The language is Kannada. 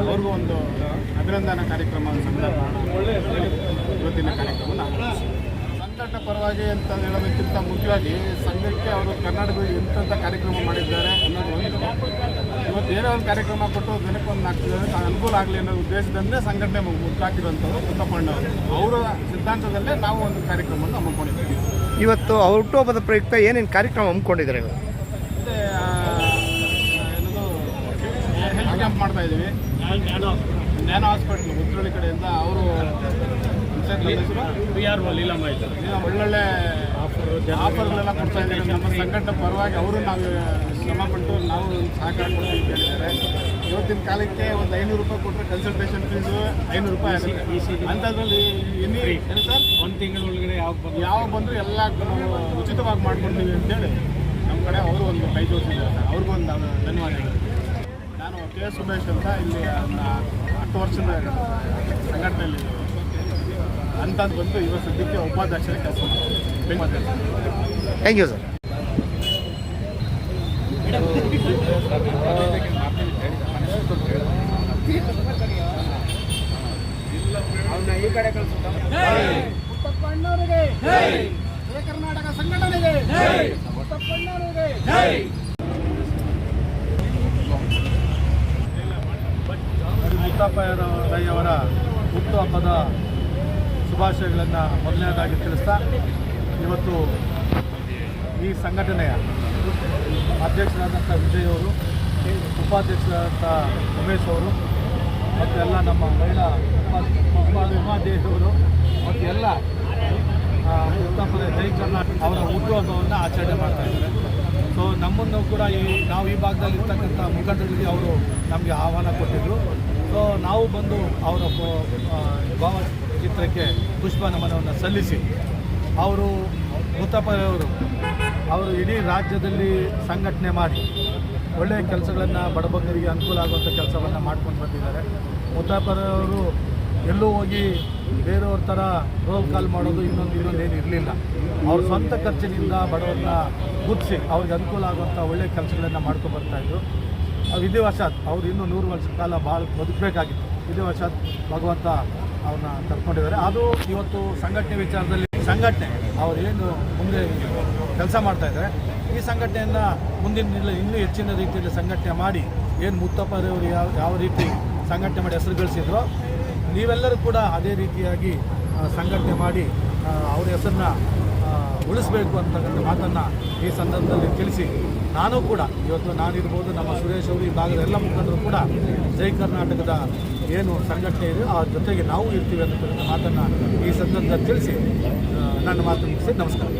ಅವ್ರಿಗೂ ಒಂದು ಅಭಿನಂದನಾ ಕಾರ್ಯಕ್ರಮ ಇವತ್ತಿನ ಕಾರ್ಯಕ್ರಮ ಸಂಘಟನೆ ಪರವಾಗಿ ಅಂತ ಹೇಳೋದಕ್ಕಿಂತ ಮುಖ್ಯವಾಗಿ ಸಂಘಕ್ಕೆ ಅವರು ಕರ್ನಾಟಕದಲ್ಲಿ ಎಂತೆಂಥ ಕಾರ್ಯಕ್ರಮ ಮಾಡಿದ್ದಾರೆ ಅನ್ನೋದು ಇವತ್ತು ಏನೋ ಒಂದು ಕಾರ್ಯಕ್ರಮ ಕೊಟ್ಟು ಜನಕ್ಕೆ ಒಂದು ನಾಲ್ಕು ಜನಕ್ಕೆ ಅನುಕೂಲ ಆಗಲಿ ಅನ್ನೋ ಉದ್ದೇಶದಿಂದಲೇ ಸಂಘಟನೆ ಮುದ್ದಾಕಿರುವಂಥವ್ರು ಮುತ್ತಪ್ಪಣ್ಣ ಅವರು ಅವರ ಸಿದ್ಧಾಂತದಲ್ಲೇ ನಾವು ಒಂದು ಕಾರ್ಯಕ್ರಮವನ್ನು ಹಮ್ಮಿಕೊಂಡಿದ್ದೀವಿ. ಇವತ್ತು ಅವ್ರ ಹುಟ್ಟುಹಬ್ಬದ ಪ್ರಯುಕ್ತ ಏನೇನು ಕಾರ್ಯಕ್ರಮ ಹಮ್ಮಿಕೊಂಡಿದ್ದಾರೆ ಇವರು? ಕ್ಯಾಂಪ್ ಮಾಡ್ತಾ ಇದ್ದೀವಿ. ನ್ಯಾನೋ ಹಾಸ್ಪಿಟ್ಲ್ ಉತ್ತರಳ್ಳಿ ಕಡೆಯಿಂದ ಅವರು ಲೀಲಮ್ಮ ಒಳ್ಳೊಳ್ಳೆ ಆಫರ್ಗಳೆಲ್ಲ ಕೊಡ್ತಾ ಇದ್ದಾರೆ. ನಮ್ಮ ಸಂಕಟ ಪರವಾಗಿ ಅವರು ನಾವು ಶ್ರಮಪಟ್ಟು ನಾವು ಸಹಕಾರ ಕೊಡ್ತೀವಿ ಅಂತ ಹೇಳಿದ್ದಾರೆ. ಇವತ್ತಿನ ಕಾಲಕ್ಕೆ ಒಂದು ಐನೂರು ರೂಪಾಯಿ ಕೊಟ್ಟರೆ ಕನ್ಸಲ್ಟೇಷನ್ ಫೀಸ್ ಐನೂರು ರೂಪಾಯಿ ಆಗುತ್ತೆ. ಅಂಥದ್ರಲ್ಲಿ ಎನಿ ಏನು ಸರ್? ಒಂದು ತಿಂಗಳ ಒಳಗಡೆ ಯಾವ ಬಂದು? ಯಾವ ಬಂದರೂ ಎಲ್ಲ ನಾವು ಉಚಿತವಾಗಿ ಮಾಡ್ಕೊಡ್ತೀವಿ ಅಂತೇಳಿ. ನಮ್ಮ ಕಡೆ ಅವರು ಒಂದು ಕೈ ಜೋಡಿಸಿದ್ದಾರೆ ಸರ್. ಅವ್ರಿಗೂ ಒಂದು ಧನ್ಯವಾದಗಳು. ನಾನು ಕೆ ಎಸ್ ಸುಮೇಶ್ ಅಂತ ಇಲ್ಲಿ ಹತ್ತು ವರ್ಷದ ಸಂಘಟನೆಯಲ್ಲಿ ಅಂಥದ್ದು ಬಂದು ಇವತ್ತು ಸದ್ಯಕ್ಕೆ ಉಪಾಧ್ಯಕ್ಷರ ಕೆಲಸ ಥ್ಯಾಂಕ್ ಯು ಸರ್. ಮುತ್ತಪ್ಪಣ್ಣವರಿಗೆ ಜಯ ಕರ್ನಾಟಕ ಸಂಘಟನೆಗೆ. ಮುತ್ತಪ್ಪಣ್ಣವರಿಗೆ ಹುಟ್ಟು ಹಬ್ಬದ ಶುಭಾಶಯಗಳನ್ನು ಮೊದಲನೇದಾಗಿ ತಿಳಿಸ್ತಾ ಇವತ್ತು ಈ ಸಂಘಟನೆಯ ಅಧ್ಯಕ್ಷರಾದಂಥ ವಿಜಯ್ ಅವರು ಉಪಾಧ್ಯಕ್ಷರಾದಂಥ ಉಮೇಶ್ ಅವರು ಮತ್ತು ಎಲ್ಲ ನಮ್ಮ ಮಹಿಳಾ ಉಪಾ ಉಪಾ ಉಮಾದೇವಿಯವರು ಮತ್ತು ಎಲ್ಲ ಆ, ಉತ್ತಮದ ಜೈ ಕರ್ನಾಟಕ ಅವರ ಹುಟ್ಟುಹಬ್ಬವನ್ನು ಆಚರಣೆ ಮಾಡ್ತಾ ಇದ್ದಾರೆ. ಸೊ ನಮ್ಮನ್ನು ಕೂಡ ಈ ನಾವು ಈ ಭಾಗದಲ್ಲಿ ಇರ್ತಕ್ಕಂಥ ಮುಖಂಡರಿಗೆ ಅವರು ನಮಗೆ ಆಹ್ವಾನ ಕೊಟ್ಟಿದ್ದರು ಸೊ ನಾವು ಬಂದು ಅವರ ಭಾವ ಚಿತ್ರಕ್ಕೆ ಭಾವಚಿತ್ರಕ್ಕೆ ಪುಷ್ಪ ನಮನವನ್ನು ಸಲ್ಲಿಸಿ ಅವರು ಮುತ್ತಪ್ಪರವರು ಅವರು ಇಡೀ ರಾಜ್ಯದಲ್ಲಿ ಸಂಘಟನೆ ಮಾಡಿ ಒಳ್ಳೆಯ ಕೆಲಸಗಳನ್ನು ಬಡಬಂಗರಿಗೆ ಅನುಕೂಲ ಆಗುವಂಥ ಕೆಲಸವನ್ನು ಮಾಡ್ಕೊಂಡು ಬಂದಿದ್ದಾರೆ. ಮುತ್ತಪ್ಪರವರು ಎಲ್ಲೂ ಹೋಗಿ ಬೇರೆಯವ್ರ ಥರ ರೋಲ್ ಕಾಲ್ ಮಾಡೋದು ಇನ್ನೊಂದು ಇನ್ನೊಂದು ಏನು ಇರಲಿಲ್ಲ. ಅವ್ರ ಸ್ವಂತ ಖರ್ಚಿನಿಂದ ಬಡವರನ್ನ ಗುದಿಸಿ ಅವ್ರಿಗೆ ಅನುಕೂಲ ಆಗುವಂಥ ಒಳ್ಳೆಯ ಕೆಲಸಗಳನ್ನು ಮಾಡ್ಕೊಂಡು ಬರ್ತಾಯಿದ್ರು ವಿಧಿವಶಾತ್ ಅವ್ರು ಇನ್ನೂ ನೂರು ವರ್ಷ ಕಾಲ ಭಾಳ ಬದುಕಬೇಕಾಗಿತ್ತು. ವಿಧಿವಶಾತ್ ಭಗವಂತ ಅವ್ರನ್ನ ಕರ್ಕೊಂಡಿದ್ದಾರೆ. ಅದು ಇವತ್ತು ಸಂಘಟನೆ ವಿಚಾರದಲ್ಲಿ ಸಂಘಟನೆ ಅವ್ರು ಏನು ಮುಂದೆ ಕೆಲಸ ಮಾಡ್ತಾ ಇದ್ದಾರೆ. ಈ ಸಂಘಟನೆಯನ್ನು ಮುಂದಿನ ಇನ್ನೂ ಹೆಚ್ಚಿನ ರೀತಿಯಲ್ಲಿ ಸಂಘಟನೆ ಮಾಡಿ ಏನು ಮುತ್ತಪ್ಪರವರು ಯಾವ ಯಾವ ರೀತಿ ಸಂಘಟನೆ ಮಾಡಿ ಹೆಸರು ಗಳಿಸಿದ್ರು ನೀವೆಲ್ಲರೂ ಕೂಡ ಅದೇ ರೀತಿಯಾಗಿ ಸಂಘಟನೆ ಮಾಡಿ ಅವ್ರ ಹೆಸರನ್ನ ಉಳಿಸ್ಬೇಕು ಅಂತಕ್ಕಂಥ ಮಾತನ್ನು ಈ ಸಂದರ್ಭದಲ್ಲಿ ತಿಳಿಸಿ, ನಾನು ಕೂಡ, ಇವತ್ತು ನಾನಿರ್ಬೋದು, ನಮ್ಮ ಸುರೇಶ್ ಅವರು ಈ ಭಾಗದ ಎಲ್ಲ ಮುಖಂಡರು ಕೂಡ ಜೈ ಕರ್ನಾಟಕದ ಏನು ಸಂಘಟನೆ ಇದೆ, ಆ ಜೊತೆಗೆ ನಾವು ಇರ್ತೀವಿ ಅಂತಕ್ಕಂಥ ಮಾತನ್ನು ಈ ಸಂದರ್ಭದಲ್ಲಿ ತಿಳಿಸಿ ನನ್ನ ಮಾತು ಮುಗಿಸಿ, ನಮಸ್ಕಾರ.